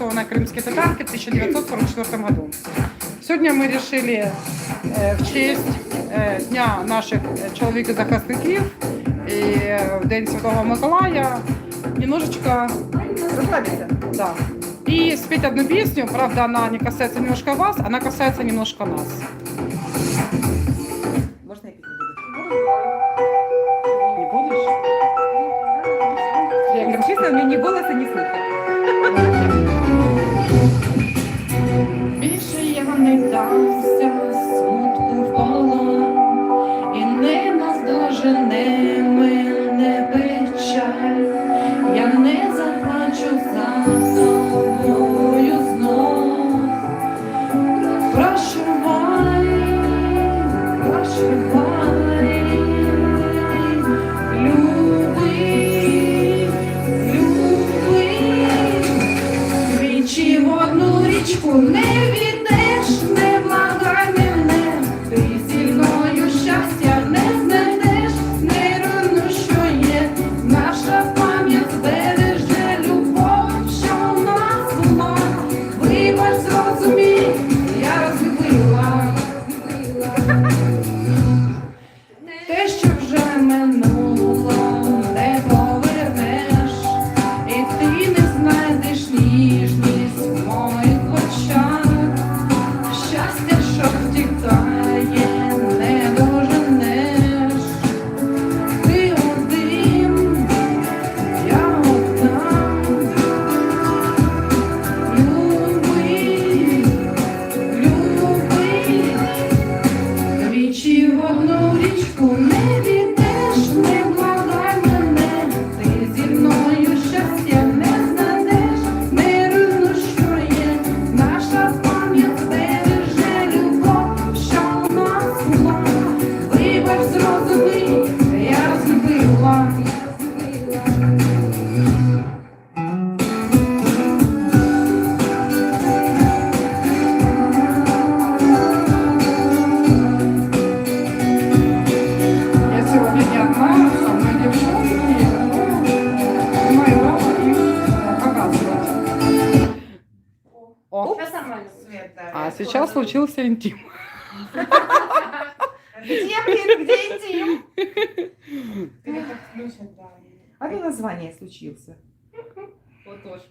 организованной крымской татарки в 1944 году. Сегодня мы решили э, в честь э, Дня наших э, чоловіків-захисників і э, в День Святого Миколая немножечко Розслабься. да. И спеть одну песню, правда, она не касается немножко вас, она касается немножко нас. Можна я піти буду? Не будешь? Я говорю, честно, у меня ни голоса, ни слуха. Минуло, не повернеш, і ти не знайдеш ніжність в моїх очах. Щастя, що втікає, не доженеш. Ти один, я одна. Люби, люби. Двічі в одну річку случился интим. Где, блин, где интим? А то название случился. Вот тоже.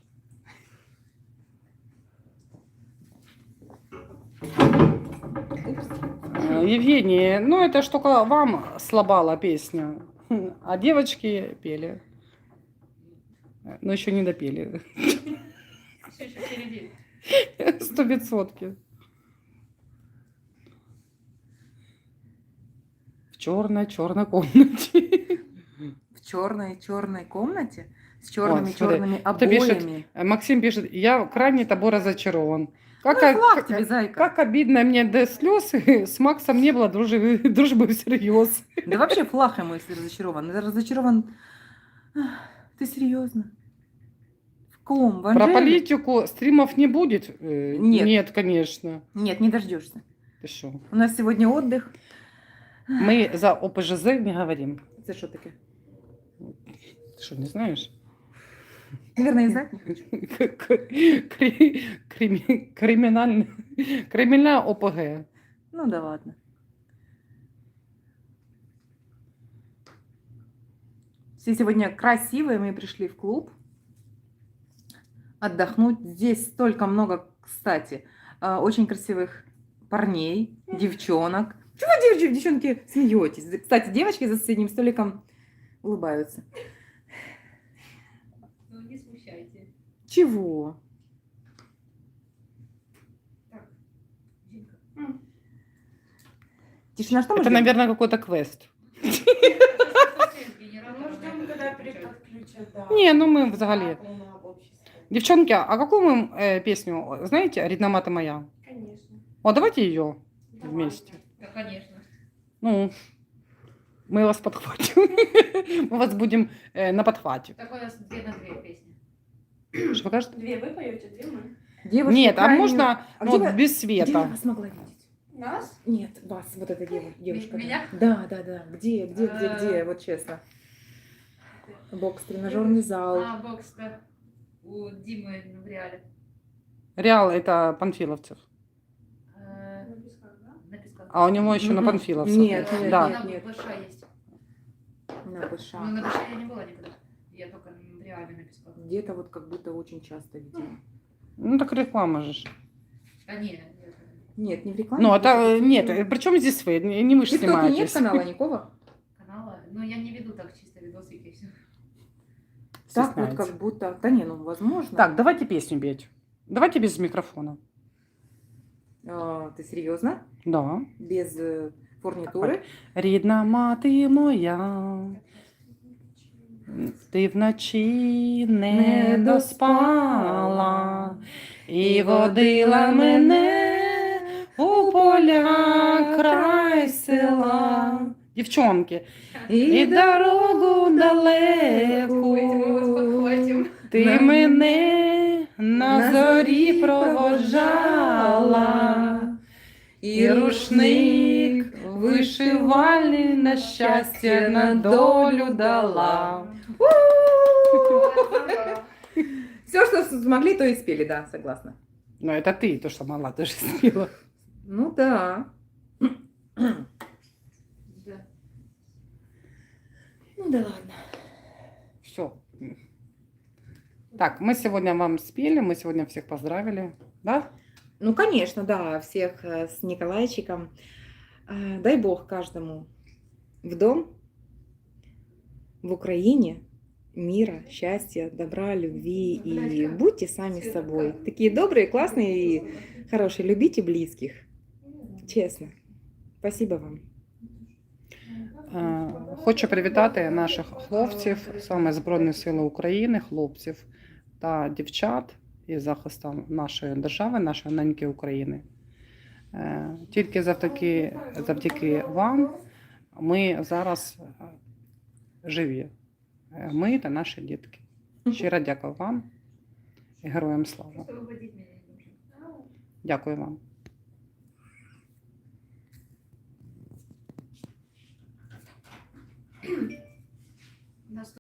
Э, Евгений, ну это ж только вам слабала песня, а девочки пели. Но еще не допели. Все еще впереди. Сто пятьсотки. Черной-черной комнате. В черной черной комнате с черными Вот, смотри, черными пишет? обоями. Максим пишет, я крайне тобой разочарован. Как, Ну, как- тебе, зайка. как обидно мне до слез, с Максом не было дружбы, дружбы всерьез. Да вообще флаг ему, если разочарован. Разочарован... Ты серьезно? В ком? В Про политику стримов не будет? Э, Нет. Нет, конечно. Нет, не дождешься. Ты шо? У нас сегодня отдых. Мы за ОПЖЗ не говорим. Это что такое? Ты что, не знаешь? Наверное, и знать не хочу. Кри- крими- Криминальный, криминальная ОПГ. Ну да ладно. Все сегодня красивые, мы пришли в клуб отдохнуть. Здесь столько много, кстати, а, очень красивых парней, девчонок. Чего вы, девч- девчонки, смеетесь? Кстати, девочки за соседним столиком улыбаются. Ну, не смущайте. Чего? Тишина, что мы Это, ждем? наверное, какой-то квест. Мы ждем, когда переподключат, да. Не, ну мы взагалі. Девчонки, а какую мы э, песню, знаете, «Рідна мати моя»? Конечно. О, давайте ее вместе. Да, конечно. Ну, мы вас подхватим. Мы вас будем э, на подхвате. Такой у нас две на две песни. Что вы кажете? Две вы поете, две мы. Девушки Нет, а крайне- можно А ну, где вот вы- без Где я света. вас могла видеть? Нас? Нет, вас, вот эта девушка. меня? Да, да, да. Где, где, где, Э. где, вот честно. Бокс, тренажерный зал. А, бокс, да. У Димы в реале. Реал это Панфиловцев. Э. А у него еще на Мгм. Нет, нет, да. нет. Она большая есть. На Быша. Но на большая я не была никогда. Я только в реале на. Где-то вот как будто очень часто видела. Ну так реклама же. ж. А не, нет. Нет, не в рекламе. Ну, это э, нет, в при чем здесь вы? Не не вы же ТикТоке нет снимаетесь. канала никого? канала. Ну, я не веду так чисто видосики и все. Так вот как будто... Да не, ну возможно. Так, давайте песню петь. Давайте без микрофона. А, ты серьезно? Да. Без э, фурнитуры? Рідна мати моя, ти вночі не доспала і водила мене у поля край села. Дівчонки, і дорогу далеку, ти мене на зорі провожала. І рушник вишивальний на щастя на долю дала. Все, что смогли, то и спели, да, согласна. Ну, это ты, то, что могла, ты же спела. Ну да. Да. Ну да ладно. Все. Так, мы сегодня вам спели, мы сегодня всех поздравили, да? Ну, конечно, да, всех э, с Николайчиком. А, Дай Бог каждому в дом, в Украине мира, счастья, добра, любви и будьте сами собой. Такие добрые, классные и хорошие. Любите близких. Честно. Спасибо вам. Е, Хочу привітати наших хлопців, саме Збройних сил України, хлопців та дівчат і захистом нашої держави, нашої неньки України. Е, тільки завдяки, завдяки вам ми зараз е, живі, е, ми та наші дітки. Щиро дякую вам і героям слава. Дякую вам.